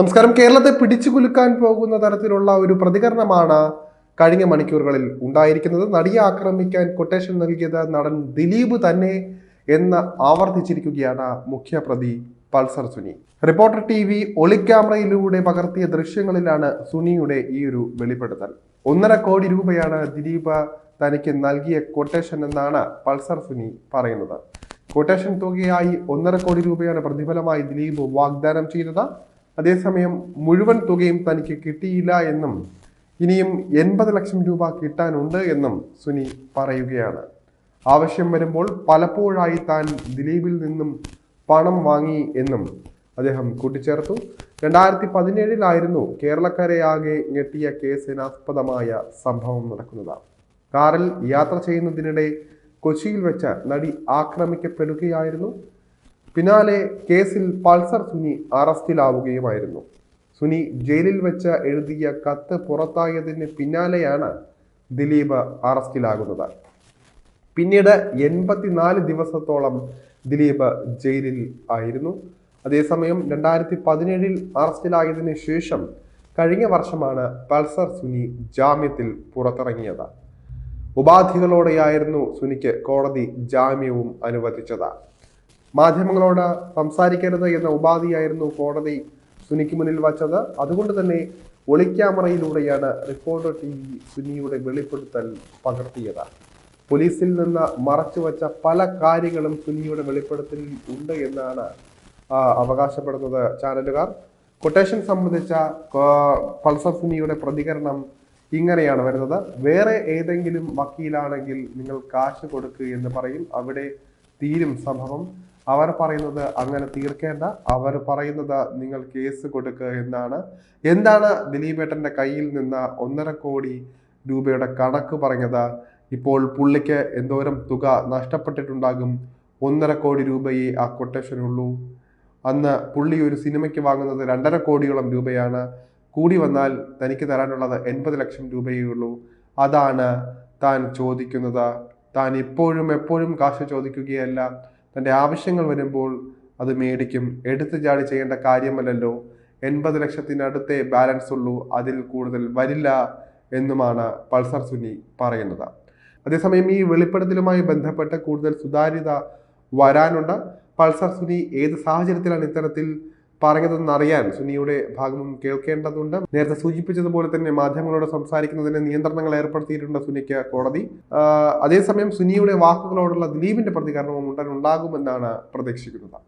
നമസ്കാരം. കേരളത്തെ പിടിച്ചു കുലുക്കാൻ പോകുന്ന തരത്തിലുള്ള ഒരു പ്രതികരണമാണ് കഴിഞ്ഞ മണിക്കൂറുകളിൽ ഉണ്ടായിരിക്കുന്നത്. നടിയെ ആക്രമിക്കാൻ കൊട്ടേഷൻ നൽകിയത് നടൻ ദിലീപ് തന്നെ എന്ന് ആവർത്തിച്ചിരിക്കുകയാണ് മുഖ്യപ്രതി Pulsar Suni. Reporter T V ഒളിക്യാമറയിലൂടെ പകർത്തിയ ദൃശ്യങ്ങളിലാണ് സുനിയുടെ ഈ ഒരു വെളിപ്പെടുത്തൽ. ഒന്നര കോടി രൂപയാണ് ദിലീപ് തനിക്ക് നൽകിയ കൊട്ടേഷൻ എന്നാണ് പൾസർ സുനി പറയുന്നത്. കൊട്ടേഷൻ തുകയായി ഒന്നര കോടി രൂപയാണ് പ്രതിഫലമായി ദിലീപ് വാഗ്ദാനം ചെയ്തത്. അതേസമയം മുഴുവൻ തുകയും തനിക്ക് കിട്ടിയില്ല എന്നും ഇനിയും എൺപത് ലക്ഷം രൂപ കിട്ടാനുണ്ട് എന്നും സുനി പറയുകയാണ്. ആവശ്യം വരുമ്പോൾ പലപ്പോഴായി താൻ ദിലീപിൽ നിന്നും പണം വാങ്ങി എന്നും അദ്ദേഹം കൂട്ടിച്ചേർത്തു. രണ്ടായിരത്തി പതിനേഴിലായിരുന്നു കേരളക്കരയാകെ ഞെട്ടിയ കേസിനാസ്പദമായ സംഭവം നടക്കുന്നത്. കാറിൽ യാത്ര ചെയ്യുന്നതിനിടെ കൊച്ചിയിൽ വെച്ച് നടി ആക്രമിക്കപ്പെടുകയായിരുന്നു. പിന്നാലെ കേസിൽ പൾസർ സുനി അറസ്റ്റിലാവുകയുമായിരുന്നു. സുനി ജയിലിൽ വെച്ച് എഴുതിയ കത്ത് പുറത്തായതിന് പിന്നാലെയാണ് ദിലീപ് അറസ്റ്റിലാകുന്നത്. പിന്നീട് എൺപത്തിനാല് ദിവസത്തോളം ദിലീപ് ജയിലിൽ ആയിരുന്നു. അതേസമയം രണ്ടായിരത്തി പതിനേഴിൽ അറസ്റ്റിലായതിനു ശേഷം കഴിഞ്ഞ വർഷമാണ് പൾസർ സുനി ജാമ്യത്തിൽ പുറത്തിറങ്ങിയത്. ഉപാധികളോടെയായിരുന്നു സുനിക്ക് കോടതി ജാമ്യവും അനുവദിച്ചത്. മാധ്യമങ്ങളോട് സംസാരിക്കരുത് എന്ന ഉപാധിയായിരുന്നു കോടതി സുനിക്ക് മുന്നിൽ വച്ചത്. അതുകൊണ്ട് തന്നെ ഒളിക്യാമറയിലൂടെയാണ് റിപ്പോർട്ടർ ടി വി സുനിയുടെ വെളിപ്പെടുത്തൽ പകർത്തിയത്. പോലീസിൽ നിന്ന് മറച്ചുവെച്ച പല കാര്യങ്ങളും സുനിയുടെ വെളിപ്പെടുത്തലിൽ ഉണ്ട് എന്നാണ് അവകാശപ്പെടുന്നത് ചാനലുകാർ. കൊട്ടേഷൻ സംബന്ധിച്ച പൾസർ സുനിയുടെ പ്രതികരണം ഇങ്ങനെയാണ് വരുന്നത്. വേറെ ഏതെങ്കിലും വക്കീലാണെങ്കിൽ നിങ്ങൾ കാശ് കൊടുക്കുക എന്ന് പറയും. അവിടെ തീരും സംഭവം. അവർ പറയുന്നത് അങ്ങനെ തീർക്കേണ്ട. അവർ പറയുന്നത് നിങ്ങൾ കേസ് കൊടുക്കുക എന്നാണ്. എന്താണ് ദിലീപേട്ടന്റെ കയ്യിൽ നിന്ന് ഒന്നര കോടി രൂപയുടെ കണക്ക് പറഞ്ഞത്? ഇപ്പോൾ പുള്ളിക്ക് എന്തോരം തുക നഷ്ടപ്പെട്ടിട്ടുണ്ടാകും? ഒന്നര കോടി രൂപയെ ആ കൊട്ടേഷനുള്ളൂ. അന്ന് പുള്ളി ഒരു സിനിമയ്ക്ക് വാങ്ങുന്നത് രണ്ടര കോടിയോളം രൂപയാണ്. കൂടി വന്നാൽ തനിക്ക് തരാനുള്ളത് എൺപത് ലക്ഷം രൂപയേ ഉള്ളൂ. അതാണ് താൻ ചോദിക്കുന്നത്. താൻ ഇപ്പോഴും എപ്പോഴും കാശ് ചോദിക്കുകയല്ല. തന്റെ ആവശ്യങ്ങൾ വരുമ്പോൾ അത് മേടിക്കും. എടുത്തു ചാടി ചെയ്യേണ്ട കാര്യമല്ലല്ലോ. എൺപത് ലക്ഷത്തിനടുത്തേ ബാലൻസ് ഉള്ളൂ. അതിൽ കൂടുതൽ വരില്ല എന്നുമാണ് പൾസർ സുനി പറയുന്നത്. അതേസമയം ഈ വെളിപ്പെടുത്തലുമായി ബന്ധപ്പെട്ട് കൂടുതൽ സുതാര്യത വരാനുണ്ട്. പൾസർ സുനി ഏത് സാഹചര്യത്തിലാണ് ഇത്തരത്തിൽ പറഞ്ഞതെന്ന് അറിയാൻ സുനിയുടെ ഭാഗവും കേൾക്കേണ്ടതുണ്ട്. നേരത്തെ സൂചിപ്പിച്ചതുപോലെ തന്നെ മാധ്യമങ്ങളോട് സംസാരിക്കുന്നതിന് നിയന്ത്രണങ്ങൾ ഏർപ്പെടുത്തിയിട്ടുണ്ട് സുനിക്ക് കോടതി. അതേസമയം സുനിയുടെ വാക്കുകളോടുള്ള ദിലീപിന്റെ പ്രതികരണവും ഉടൻ ഉണ്ടാകുമെന്നാണ് പ്രതീക്ഷിക്കുന്നത്.